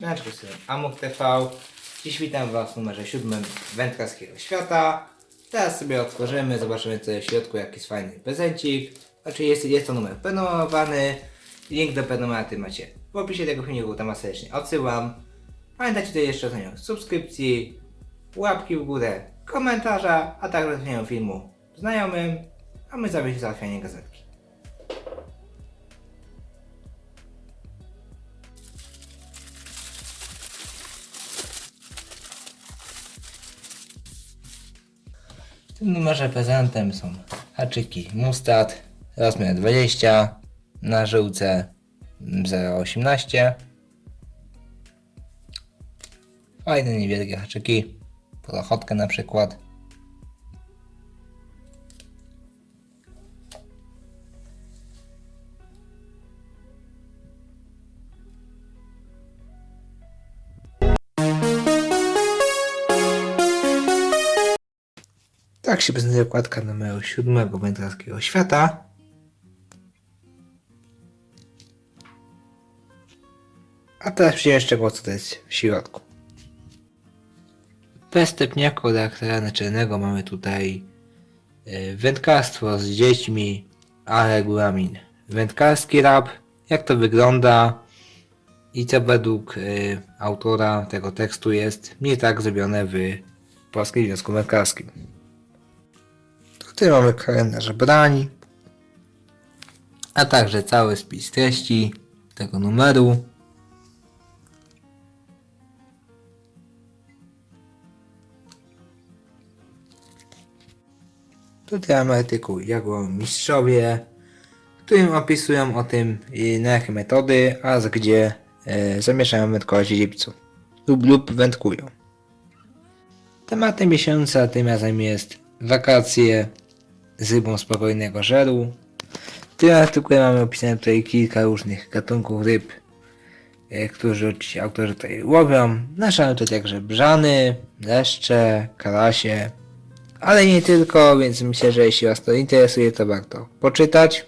Znaczku sobie Amok TV. Dziś witam Was w numerze siódmym Wędkarskiego Świata. Teraz sobie otworzymy, zobaczymy co jest w środku, jaki jest fajny prezencik. Znaczy jest, jest to numer prenumerowany. Link do prenumeraty macie w opisie tego filmiku, tam serdecznie odsyłam. Pamiętajcie tutaj jeszcze o subskrypcji, łapki w górę, komentarza, a także zmienią filmu znajomym, a my zajmiemy się załatwianiem gazetki. Tym numerze prezentem są haczyki Mustad, rozmiar 20, na żyłce 0,18. Fajne niewielkie haczyki, pod ochotkę na przykład. Tak się prezentuje okładka numeru 7 Wędkarskiego Świata. A teraz przyjdziemy jeszcze co to jest w środku. Bez stepniaku reaktora naczelnego mamy tutaj e, wędkarstwo z dziećmi, a regulamin. Wędkarski rap, jak to wygląda i co według e, autora tego tekstu jest nie tak zrobione w Polskim Związku Wędkarskim. Tutaj mamy kalendarz brań, a także cały spis treści tego numeru. Tutaj mamy artykuł Jaguar Mistrzowie, w którym opisują o tym y, na jakie metody oraz gdzie e, zamierzają wędkować dziedziców lub, lub wędkują. Tematem miesiąca tym razem jest wakacje z rybą spokojnego żeru. W tym artykule mamy opisane tutaj kilka różnych gatunków ryb, e, którzy oczywiście autorzy tutaj łowią. Naszamy to także brzany, leszcze, karasie, ale nie tylko, więc myślę, że jeśli Was to interesuje, to warto poczytać.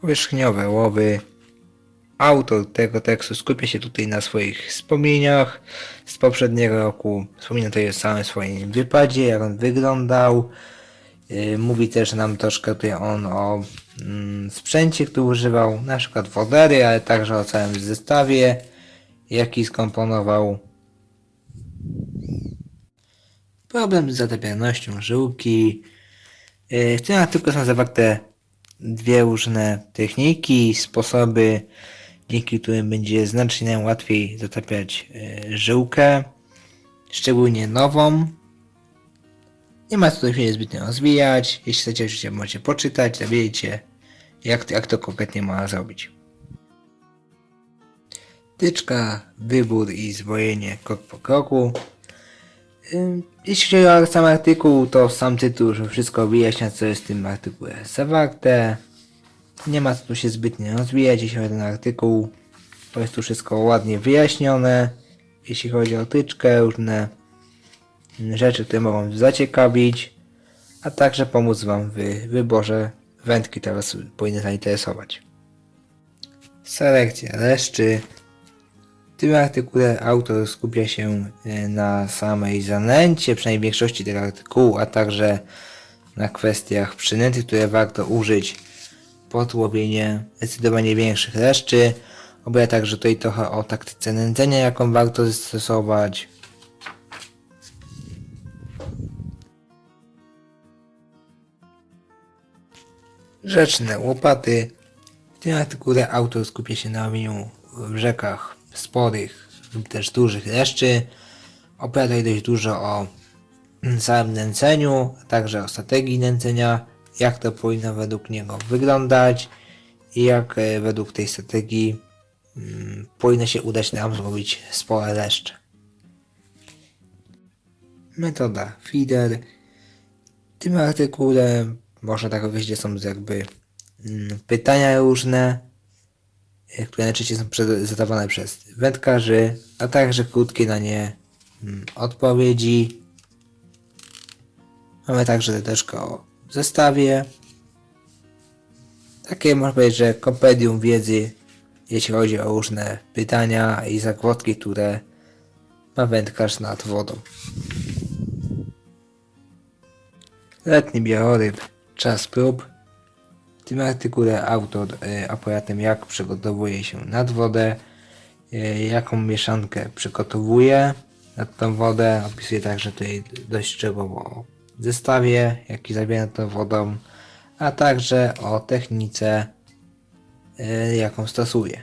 Powierzchniowe łowy. Autor tego tekstu skupia się tutaj na swoich wspomnieniach z poprzedniego roku. Wspomina tutaj o samym swoim wypadzie, jak on wyglądał. Yy, Mówi też nam troszkę tutaj on o mm, sprzęcie, który używał, na przykład wodery, ale także o całym zestawie, jaki skomponował. Problem z zatapialnością żyłki. Yy, W tym artykule są zawarte dwie różne techniki, sposoby, dzięki którym będzie znacznie łatwiej zatapiać yy, żyłkę, szczególnie nową. Nie ma co się zbytnio rozwijać. Jeśli chcecie, oczywiście możecie poczytać, dowiedzieć jak, jak to konkretnie można zrobić. Tyczka, wybór i zwojenie krok po kroku. Jeśli chodzi o sam artykuł, to sam tytuł już wszystko wyjaśnia, co jest w tym artykule zawarte. Nie ma co tu się zbytnio rozwijać, jeśli chodzi o ten artykuł. Po prostu wszystko ładnie wyjaśnione. Jeśli chodzi o tyczkę, różne rzeczy, które mogą zaciekawić, a także pomóc Wam w wyborze wędki, która Was powinny zainteresować. Selekcja leszczy. W tym artykule autor skupia się e, na samej zanęcie, przynajmniej większości tego artykułu, a także na kwestiach przynęty, które warto użyć pod łowienie zdecydowanie większych leszczy. Opowiada także tutaj trochę o taktyce nędzenia, jaką warto zastosować. Rzeczne łopaty. W tym artykule autor skupia się na łowieniu w rzekach sporych lub też dużych leszczy. Opowiada dość dużo o samym nęceniu, a także o strategii nęcenia, jak to powinno według niego wyglądać i jak e, według tej strategii mm, powinno się udać nam złowić spore leszcze. Metoda feeder. W tym artykule można tak powiedzieć, że są jakby mm, pytania różne, e, które najczęściej są zadawane przez wędkarzy, a także krótkie na nie mm, odpowiedzi. Mamy także troszkę o zestawie. Takie można powiedzieć, że kompendium wiedzy, jeśli chodzi o różne pytania i zagwozdki, które ma wędkarz nad wodą. Letni bioryb, czas prób. W tym artykule autor opowiada tym, jak przygotowuje się nad wodę, y, jaką mieszankę przygotowuje nad tą wodę. Opisuje także tutaj dość szczegółowo o zestawie, jaki zawiera tą wodą, a także o technice, y, jaką stosuje.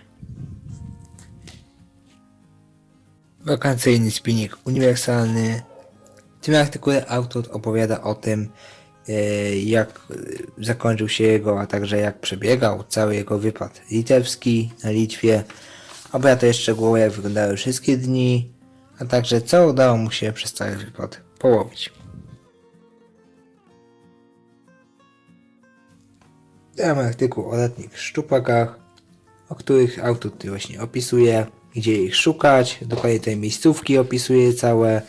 Wakacyjny spinning uniwersalny. W tym artykule autor opowiada o tym, e, jak e, zakończył się jego, a także jak przebiegał cały jego wypad litewski na Litwie. Opowiada też szczegółowo, jak wyglądały wszystkie dni, a także co udało mu się przez cały wypad połowić. Dałem artykuł o letnich szczupakach, o których autor tutaj właśnie opisuje, gdzie ich szukać, dokładnie tej miejscówki opisuje całe,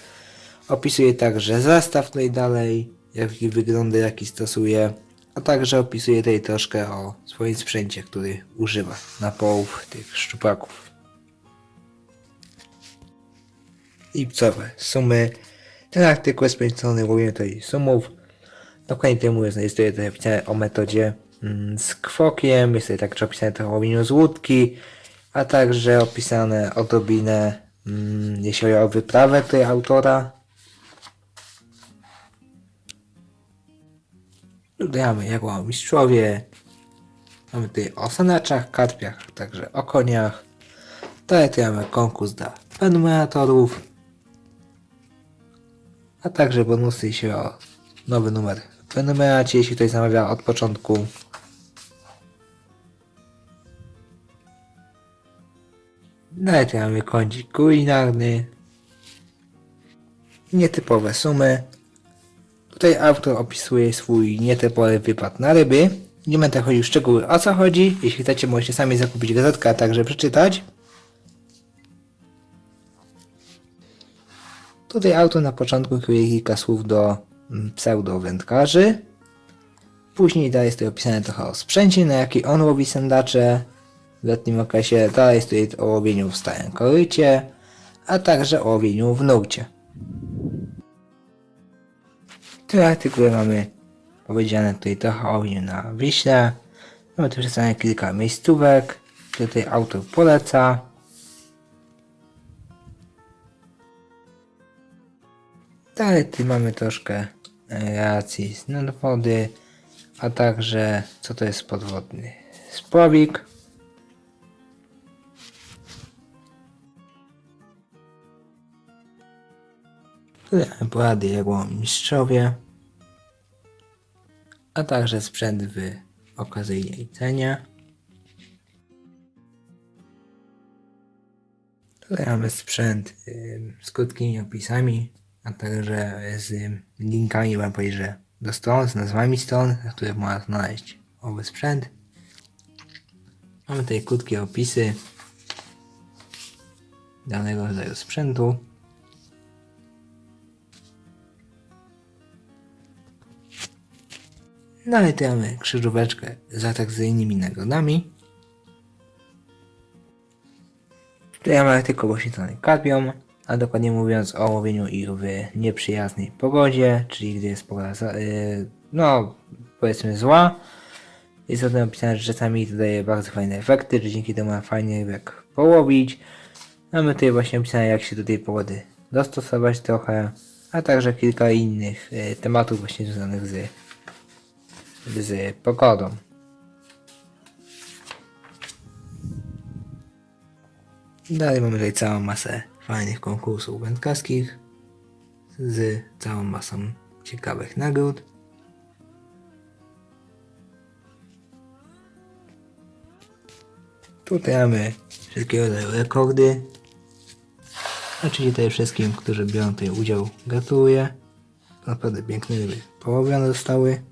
opisuje także zestaw tutaj dalej, jaki wygląda, jaki stosuje, a także opisuje tutaj troszkę o swoim sprzęcie, który używa na połów tych szczupaków. Lipcowe sumy. Ten artykuł jest poświęcony łowieniu tutaj sumów. Dokładnie temu jest, jest tutaj napisane o metodzie mm, z kwokiem, jest tutaj także opisane trochę o łowieniu z a także opisane odrobinę, mm, jeśli chodzi o wyprawę tutaj autora. Tutaj mamy jak o mistrzowie, mamy tutaj o karpiach, także o koniach. Mamy konkurs dla prenumeratorów, a także bonusy chodzi o nowy numer w jeśli ktoś zamawia od początku. Tutaj mamy kącik kulinarny. Nietypowe sumy. Tutaj autor opisuje swój nietypowy wypad na ryby. Nie będę chodził w szczegóły o co chodzi. Jeśli chcecie, możecie sami zakupić gazetkę, a także przeczytać. Tutaj autor na początku kieruje kilka słów do mm, pseudo-wędkarzy. Później dalej jest tutaj opisane trochę o sprzęcie, na jaki on łowi sandacze w letnim okresie. Dalej jest tutaj o łowieniu w stałym korycie, a także o łowieniu w nurcie. W tym artykule mamy powiedziane tutaj trochę o na Wiśle. Mamy tu przedstawione kilka miejscówek, które tutaj autor poleca. Dalej tu mamy troszkę e, relacji z nadwody, a także co to jest podwodny spławik. Jak łowią mistrzowie, a także sprzęt w okazyjnej cenie. Tutaj mamy sprzęt z krótkimi opisami, a także z linkami, mam powiedzieć, że do stron, z nazwami stron, na których można znaleźć owy sprzęt. Mamy tutaj krótkie opisy danego rodzaju sprzętu. Tutaj mamy krzyżóweczkę z atrakcyjnymi nagrodami. Mamy artykuł poświęcony karpiom, a dokładnie mówiąc o łowieniu ich w nieprzyjaznej pogodzie, czyli gdy jest pogoda, yy, no powiedzmy zła. Jest tym opisane, że czasami to daje bardzo fajne efekty, że dzięki temu fajnie rybek połowić. Mamy tutaj właśnie opisane jak się do tej pogody dostosować trochę, a także kilka innych yy, tematów właśnie związanych z, z pogodą. Dalej mamy tutaj całą masę fajnych konkursów wędkarskich z całą masą ciekawych nagród. Tutaj mamy wszystkiego rodzaju rekordy. Oczywiście tutaj wszystkim, którzy biorą tutaj udział, gratuluję. Naprawdę piękne ryby połowione zostały.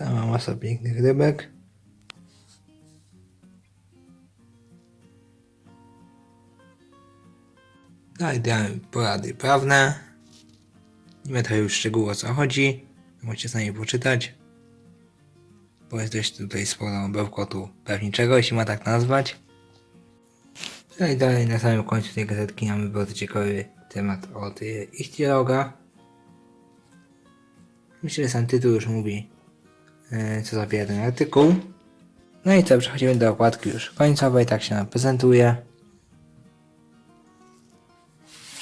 Sama masa pięknych rybek. Dalej dałem porady prawne. Nie będę już szczegółów o co chodzi. Możecie sami poczytać. Bo jest dość tutaj sporo bełkotu prawniczego, jeśli ma tak nazwać. No i dalej na samym końcu tej gazetki mamy bardzo ciekawy temat od y, ichtiologa. Myślę, że sam tytuł już mówi, co zawiera ten artykuł. No i co, przechodzimy do okładki już końcowej, tak się nam prezentuje.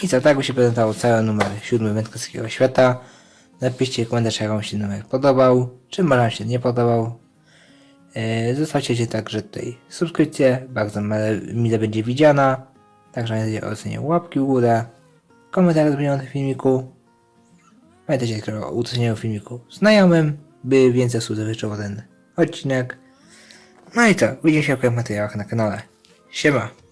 I co, tak by się prezentował cały numer 7 Wędkarskiego Świata. Napiszcie komentarz, jak Wam się numer podobał, czy może się nie podobał. E, Zostawcie także tutaj subskrypcję, bardzo mile, będzie widziana. Także będzie ocenię łapki w górę, komentarz zmieniony w filmiku. Pamiętajcie o udostępnieniu filmiku znajomym, by więcej osób zobaczyło ten odcinek. No i co, widzimy się w kolejnych materiałach na kanale. Siema!